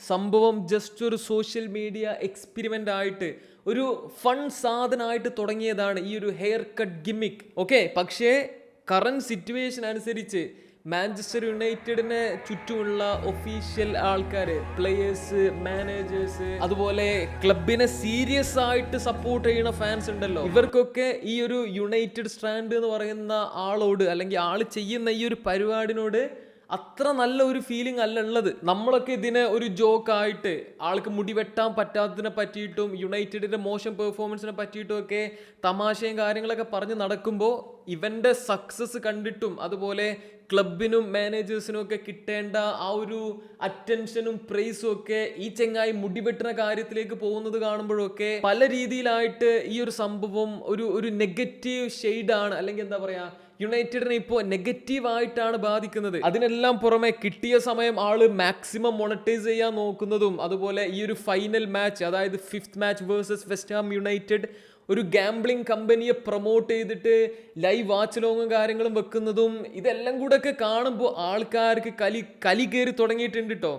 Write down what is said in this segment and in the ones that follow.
സംഭവം ജസ്റ്റ് ഒരു social media experiment ആയിട്ട് ഒരു ഫൺ സാധനമായിട്ട് തുടങ്ങിയതാണ് ഈ ഒരു ഹെയർ കട്ട് ഗിമ്മിക് ഓക്കെ പക്ഷേ കറണ്ട് സിറ്റുവേഷൻ അനുസരിച്ച് മാഞ്ചസ്റ്റർ യുണൈറ്റഡിനെ ചുറ്റുമുള്ള ഒഫീഷ്യൽ ആൾക്കാർ പ്ലെയേഴ്സ് മാനേജേഴ്സ് അതുപോലെ ക്ലബിനെ സീരിയസ് ആയിട്ട് സപ്പോർട്ട് ചെയ്യുന്ന ഫാൻസ് ഉണ്ടല്ലോ. ഇവർക്കൊക്കെ ഈ ഒരു യുണൈറ്റഡ് സ്റ്റാൻഡ് എന്ന് പറയുന്ന ആളോട് അല്ലെങ്കിൽ ആൾ ചെയ്യുന്ന ഈ ഒരു പരിപാടിനോട് അത്ര നല്ല ഒരു ഫീലിംഗ് അല്ല ഉള്ളത്. നമ്മളൊക്കെ ഇതിനെ ഒരു ജോക്കായിട്ട് ആൾക്ക് മുടി വെട്ടാൻ പറ്റാത്തതിനെ പറ്റിയിട്ടും യുണൈറ്റഡിന്റെ മോശം പെർഫോമൻസിനെ പറ്റിയിട്ടും ഒക്കെ തമാശയും കാര്യങ്ങളൊക്കെ പറഞ്ഞ് നടക്കുമ്പോൾ ഇവന്റെ സക്സസ് കണ്ടിട്ടും അതുപോലെ ക്ലബിനും മാനേജേഴ്സിനും ഒക്കെ കിട്ടേണ്ട ആ ഒരു അറ്റൻഷനും പ്രൈസും ഒക്കെ ഈ ചെങ്ങായി മുടിവെട്ടുന്ന കാര്യത്തിലേക്ക് പോകുന്നത് കാണുമ്പോഴൊക്കെ പല രീതിയിലായിട്ട് ഈ ഒരു സംഭവം ഒരു ഒരു നെഗറ്റീവ് ഷെയ്ഡാണ് അല്ലെങ്കിൽ എന്താ പറയാ യുണൈറ്റഡിനെ ഇപ്പോൾ നെഗറ്റീവ് ആയിട്ടാണ് ബാധിക്കുന്നത്. അതിനെല്ലാം പുറമെ കിട്ടിയ സമയം ആൾ മാക്സിമം മോണിറ്റൈസ് ചെയ്യാൻ നോക്കുന്നതും അതുപോലെ ഈ ഒരു ഫൈനൽ മാച്ച് അതായത് fifth match versus West Ham United ഒരു ഗാംബ്ലിംഗ് കമ്പനിയെ പ്രൊമോട്ട് ചെയ്തിട്ട് ലൈവ് വാച്ച് ലോങ്ങും കാര്യങ്ങളും വെക്കുന്നതും ഇതെല്ലാം കൂടെ ഒക്കെ കാണുമ്പോൾ ആൾക്കാർക്ക് കലി കലി കയറി തുടങ്ങിയിട്ടുണ്ട് കേട്ടോ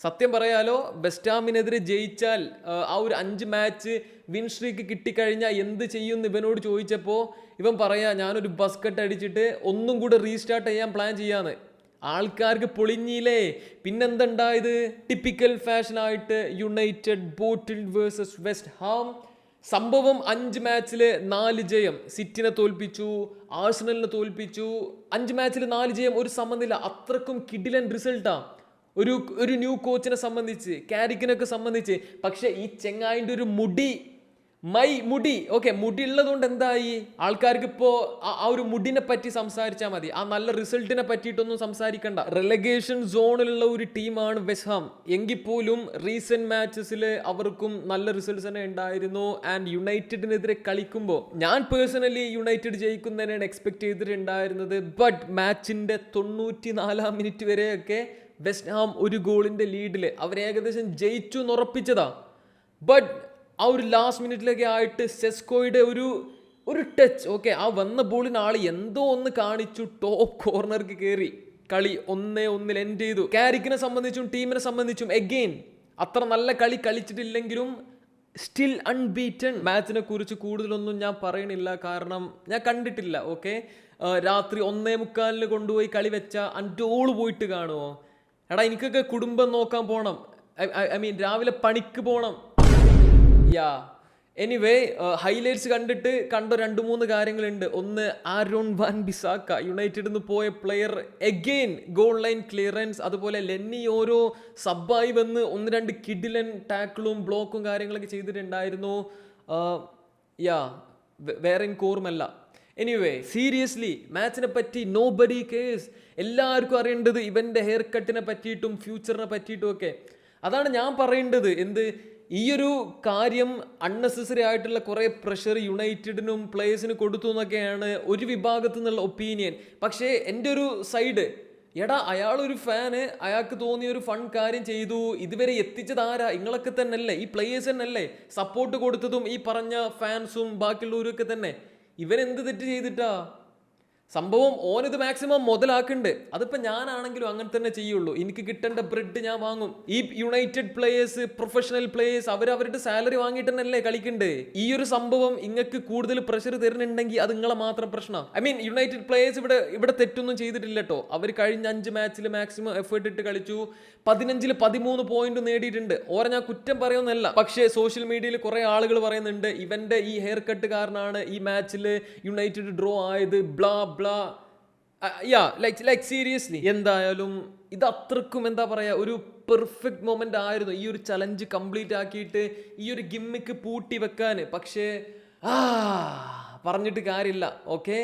സത്യം പറയാലോ ബെസ്റ്റാമിനെതിരെ ജയിച്ചാൽ ആ, ഒരു അഞ്ച് മാച്ച് വിൻ സ്ട്രീക്ക് കിട്ടിക്കഴിഞ്ഞാൽ എന്ത് ചെയ്യുമെന്ന് ഇവനോട് ചോദിച്ചപ്പോൾ ഇവൻ പറയാ ഞാനൊരു ബസ് കട്ട് അടിച്ചിട്ട് ഒന്നും കൂടെ റീസ്റ്റാർട്ട് ചെയ്യാൻ പ്ലാൻ ചെയ്യാന്ന്. ആൾക്കാർക്ക് പൊളിഞ്ഞില്ലേ? പിന്നെന്തുണ്ടായത്? Typical ഫാഷനായിട്ട് United bottle versus West Ham സംഭവം അഞ്ച് മാച്ചിൽ നാല് ജയം. സിറ്റിനെ തോൽപ്പിച്ചു ആഴ്സണലിനെ തോൽപ്പിച്ചു. അഞ്ച് മാച്ചിൽ നാല് ജയം ഒരു സംബന്ധമില്ല. അത്രക്കും കിഡിലൻ റിസൾട്ടാ. ഒരു ഒരു ന്യൂ കോച്ചിനെ സംബന്ധിച്ച് കാരിക്കിനൊക്കെ സംബന്ധിച്ച്. പക്ഷേ ഈ ചെങ്ങായിന്റെ ഒരു മുടി മൈ മുടി. ഓക്കെ മുടി ഉള്ളതുകൊണ്ട് എന്തായി? ആൾക്കാർക്ക് ഇപ്പോ ആ ഒരു മുടിനെ പറ്റി സംസാരിച്ചാൽ മതി. ആ നല്ല റിസൾട്ടിനെ പറ്റിയിട്ടൊന്നും സംസാരിക്കണ്ട. റിലഗേഷൻ സോണിലുള്ള ഒരു ടീമാണ് വെസ്ഹാം എങ്കിൽ പോലും റീസെന്റ് മാച്ചസിൽ അവർക്കും നല്ല റിസൾട്ട്സ് തന്നെ ഉണ്ടായിരുന്നു ആൻഡ് യുണൈറ്റഡിനെതിരെ കളിക്കുമ്പോൾ ഞാൻ പേഴ്സണലി യുണൈറ്റഡ് ജയിക്കുന്നതിനാണ് എക്സ്പെക്ട് ചെയ്തിട്ടുണ്ടായിരുന്നത്. ബട്ട് മാച്ചിന്റെ തൊണ്ണൂറ്റി നാലാം മിനിറ്റ് വരെയൊക്കെ വെസ്റ്റ് ഹാം ഒരു ഗോളിന്റെ ലീഡിൽ അവർ ഏകദേശം ജയിച്ചു എന്ന് ഉറപ്പിച്ചതാ. ബട്ട് ആ ഒരു ലാസ്റ്റ് മിനിറ്റിലൊക്കെ ആയിട്ട് സെസ്കോയുടെ ഒരു ഒരു ടച്ച് ഓക്കെ ആ വന്ന ബോളിന് ആൾ എന്തോ ഒന്ന് കാണിച്ചു ടോപ്പ് കോർണർക്ക് കയറി കളി ഒന്നേ ഒന്നിൽ എൻഡ് ചെയ്തു. കാരിക്കിനെ സംബന്ധിച്ചും ടീമിനെ സംബന്ധിച്ചും എഗെയിൻ അത്ര നല്ല കളി കളിച്ചിട്ടില്ലെങ്കിലും സ്റ്റിൽ അൺബീറ്റൺ മാച്ചിനെ കുറിച്ച് കൂടുതലൊന്നും ഞാൻ പറയണില്ല. കാരണം ഞാൻ കണ്ടിട്ടില്ല. ഓക്കെ രാത്രി ഒന്നേ മുക്കാലിന് കൊണ്ടുപോയി കളി വെച്ച അന്റോൾ പോയിട്ട് കാണുമോ എടാ എനിക്കൊക്കെ കുടുംബം നോക്കാൻ പോകണം ഐ മീൻ രാവിലെ പണിക്ക് പോണം. യാ എനിവേ ഹൈലൈറ്റ്സ് കണ്ടിട്ട് കണ്ട രണ്ട് മൂന്ന് കാര്യങ്ങളുണ്ട്. ഒന്ന് ആരോൺ വാൻ ബിസാക്ക യുണൈറ്റഡിൽ നിന്ന് പോയ player again goal line clearance അതുപോലെ ലെന്നി ഓരോ സബ്ബായി വന്ന് ഒന്ന് രണ്ട് കിഡിലൻ ടാക്കിളും ബ്ലോക്കും കാര്യങ്ങളൊക്കെ ചെയ്തിട്ടുണ്ടായിരുന്നു. യാ വേറെ എനിക്ക് ഓർമ്മല്ല എനിവേ സീരിയസ്ലി മാച്ചിനെ പറ്റി നോ ബഡി കേസ് എല്ലാവർക്കും അറിയേണ്ടത് ഇവന്റെ ഹെയർ കട്ടിനെ പറ്റിയിട്ടും ഫ്യൂച്ചറിനെ പറ്റിയിട്ടും ഒക്കെ. അതാണ് ഞാൻ പറയേണ്ടത്. എന്ത്? ഈ ഒരു കാര്യം അൺനെസസറി ആയിട്ടുള്ള കുറേ പ്രഷർ യുണൈറ്റഡിനും പ്ലേയേഴ്സിന് കൊടുത്തു എന്നൊക്കെയാണ് ഒരു വിഭാഗത്തു നിന്നുള്ള ഒപ്പീനിയൻ പക്ഷേ എന്റെ ഒരു സൈഡ് എടാ അയാളൊരു ഫാന് അയാൾക്ക് തോന്നിയ ഒരു ഫൺ കാര്യം ചെയ്തു. ഇതുവരെ എത്തിച്ചത് ആരാ നിങ്ങളൊക്കെ തന്നെയല്ലേ ഈ പ്ലേയേഴ്സ് തന്നെയല്ലേ സപ്പോർട്ട് കൊടുത്തതും ഈ പറഞ്ഞ ഫാൻസും ബാക്കിയുള്ളവരൊക്കെ തന്നെ. ഇവരെന്ത് തെറ്റ് ചെയ്തിട്ടാ? സംഭവം ഓനിത് മാക്സിമം മുതലാക്കുന്നുണ്ട്. അതിപ്പോൾ ഞാനാണെങ്കിലും അങ്ങനെ തന്നെ ചെയ്യുള്ളൂ. എനിക്ക് കിട്ടേണ്ട ബ്രെഡ് ഞാൻ വാങ്ങും. ഈ യുണൈറ്റഡ് പ്ലേയേഴ്സ് പ്രൊഫഷണൽ പ്ലേയേഴ്സ് അവർ അവരുടെ സാലറി വാങ്ങിയിട്ട് തന്നെയല്ലേ കളിക്കണ്ടേ. ഈ ഒരു സംഭവം ഇങ്ങക്ക് കൂടുതൽ പ്രഷർ തരുന്നുണ്ടെങ്കിൽ അത് നിങ്ങളെ മാത്രം പ്രശ്നം. ഐ മീൻ യുണൈറ്റഡ് പ്ലേയേഴ്സ് ഇവിടെ ഇവിടെ തെറ്റൊന്നും ചെയ്തിട്ടില്ല കേട്ടോ അവർ കഴിഞ്ഞ അഞ്ച് മാച്ചിൽ മാക്സിമം എഫേർട്ട് ഇട്ട് കളിച്ചു. പതിനഞ്ചിൽ പതിമൂന്ന് പോയിന്റ് നേടിയിട്ടുണ്ട്. ഓരെ ഞാൻ കുറ്റം പറയുന്നല്ല പക്ഷേ സോഷ്യൽ മീഡിയയിൽ കുറെ ആളുകൾ പറയുന്നുണ്ട് ഇവന്റെ ഈ ഹെയർ കട്ട് കാരണമാണ് ഈ മാച്ചിൽ യുണൈറ്റഡ് ഡ്രോ ആയത് blah blah yeah like like seriously എന്തായാലും ഇത് അത്രക്കും എന്താ പറയാ ഒരു പെർഫെക്റ്റ് മൊമെന്റ് ആയിരുന്നു. ഈ ഒരു ചലഞ്ച് കംപ്ലീറ്റ് ആക്കിയിട്ട് ഈ ഒരു ഗിമ്മിക്ക് പൂട്ടി വെക്കാൻ. പക്ഷേ ആ പറഞ്ഞിട്ട് കാര്യമില്ല. ഓക്കെ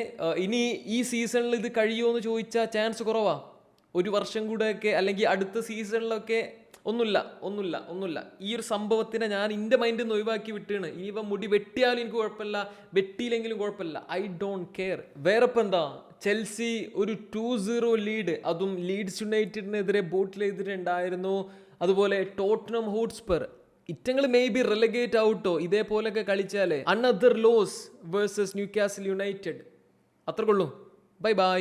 ഇനി ഈ സീസണിൽ ഇത് കഴിയുമോ എന്ന് ചോദിച്ചാൽ ചാൻസ് കുറവാ. ഒരു വർഷം കൂടെയൊക്കെ അല്ലെങ്കിൽ അടുത്ത സീസണിലൊക്കെ ഒന്നുമില്ല ഒന്നുമില്ല ഒന്നുമില്ല. ഈ ഒരു സംഭവത്തിനെ ഞാൻ എന്റെ മൈൻഡിൽ നിന്ന് ഒഴിവാക്കി വിട്ടാണ്. ഇനി ഇവ മുടി വെട്ടിയാലും എനിക്ക് കുഴപ്പമില്ല വെട്ടിയില്ലെങ്കിലും കുഴപ്പമില്ല. ഐ ഡോണ്ട് കെയർ വേറെ ഇപ്പം എന്താ? ചെൽസി ഒരു ടു സീറോ ലീഡ് അതും ലീഡ്സ് യുണൈറ്റഡിനെതിരെ ബോട്ടിൽ ചെയ്തിട്ടുണ്ടായിരുന്നു അതുപോലെ ടോട്ടനം ഹോട്ട്സ്പർ ഇറ്റങ്ങൾ മേ ബി റിലഗേറ്റ് ഔട്ടോ ഇതേപോലെയൊക്കെ കളിച്ചാലേ. Another loss versus Newcastle United അത്രക്കുള്ളൂ. Bye bye